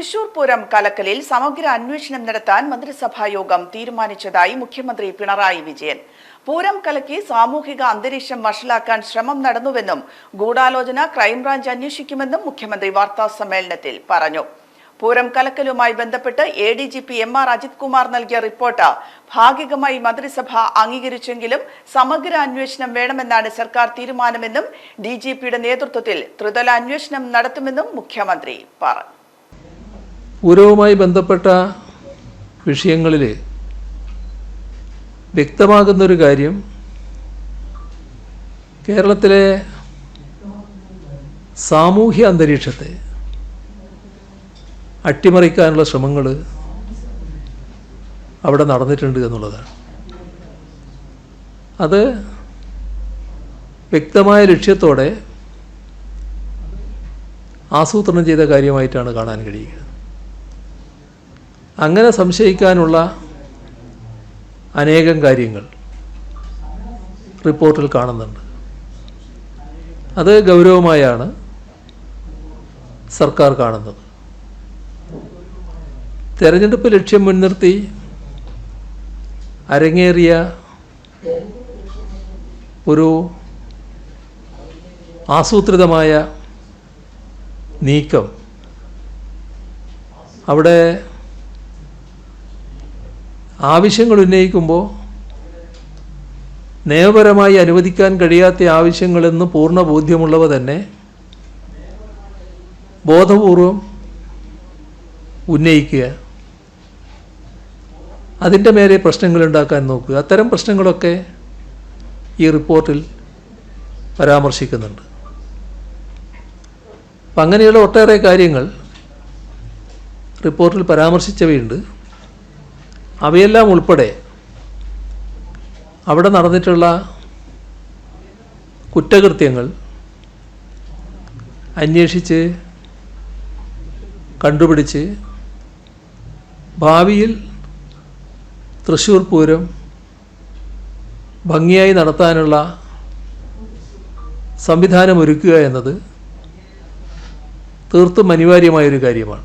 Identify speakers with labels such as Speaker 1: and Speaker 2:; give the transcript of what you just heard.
Speaker 1: തൃശൂർ പൂരം കലക്കലിൽ സമഗ്ര അന്വേഷണം നടത്താൻ മന്ത്രിസഭാ യോഗം തീരുമാനിച്ചതായി മുഖ്യമന്ത്രി പിണറായി വിജയൻ. പൂരം കലക്കി സാമൂഹിക അന്തരീക്ഷം വഷളാക്കാൻ ശ്രമം നടന്നുവെന്നും ഗൂഢാലോചന ക്രൈംബ്രാഞ്ച് അന്വേഷിക്കുമെന്നും മുഖ്യമന്ത്രി വാർത്താ സമ്മേളനത്തിൽ പറഞ്ഞു. പൂരം കലക്കലുമായി ബന്ധപ്പെട്ട് A D G P M R Ajith Kumar നൽകിയ റിപ്പോർട്ട് ഭാഗികമായി മന്ത്രിസഭ അംഗീകരിച്ചെങ്കിലും സമഗ്ര അന്വേഷണം വേണമെന്നാണ് സർക്കാർ തീരുമാനമെന്നും ഡി ജി പിയുടെ നേതൃത്വത്തിൽ ത്രിതല അന്വേഷണം നടത്തുമെന്നും മുഖ്യമന്ത്രി പറഞ്ഞു.
Speaker 2: പൂരവുമായി ബന്ധപ്പെട്ട വിഷയങ്ങളിൽ വ്യക്തമാകുന്നൊരു കാര്യം കേരളത്തിലെ സാമൂഹ്യ അന്തരീക്ഷത്തെ അട്ടിമറിക്കാനുള്ള ശ്രമങ്ങൾ അവിടെ നടന്നിട്ടുണ്ട് എന്നുള്ളതാണ്. അത് വ്യക്തമായ ലക്ഷ്യത്തോടെ ആസൂത്രണം ചെയ്ത കാര്യമായിട്ടാണ് കാണാൻ കഴിയുക. അങ്ങനെ സംശയിക്കാനുള്ള അനേകം കാര്യങ്ങൾ റിപ്പോർട്ടിൽ കാണുന്നുണ്ട്. അത് ഗൗരവമായാണ് സർക്കാർ കാണുന്നത്. തെരഞ്ഞെടുപ്പ് ലക്ഷ്യം മുൻനിർത്തി അരങ്ങേറിയ ഒരു ആസൂത്രിതമായ നീക്കം അവിടെ ആവശ്യങ്ങൾ ഉന്നയിക്കുമ്പോൾ നിയമപരമായി അനുവദിക്കാൻ കഴിയാത്ത ആവശ്യങ്ങളെന്ന് പൂർണ ബോധ്യമുള്ളവ തന്നെ ബോധപൂർവം ഉന്നയിക്കുക. അതിന്റെ മേലെ പ്രശ്നങ്ങൾ ഉണ്ടാക്കാൻ നോക്കുക. അത്തരം പ്രശ്നങ്ങളൊക്കെ ഈ റിപ്പോർട്ടിൽ പരാമർശിക്കുന്നുണ്ട്. അപ്പം അങ്ങനെയുള്ള ഒട്ടേറെ കാര്യങ്ങൾ റിപ്പോർട്ടിൽ പരാമർശിച്ചവയുണ്ട്. അവയെല്ലാം ഉൾപ്പെടെ അവിടെ നടന്നിട്ടുള്ള കുറ്റകൃത്യങ്ങൾ അന്വേഷിച്ച് കണ്ടുപിടിച്ച് ഭാവിയിൽ തൃശ്ശൂർ പൂരം ഭംഗിയായി നടത്താനുള്ള സംവിധാനം ഒരുക്കുക എന്നത് തീർത്തും അനിവാര്യമായൊരു കാര്യമാണ്.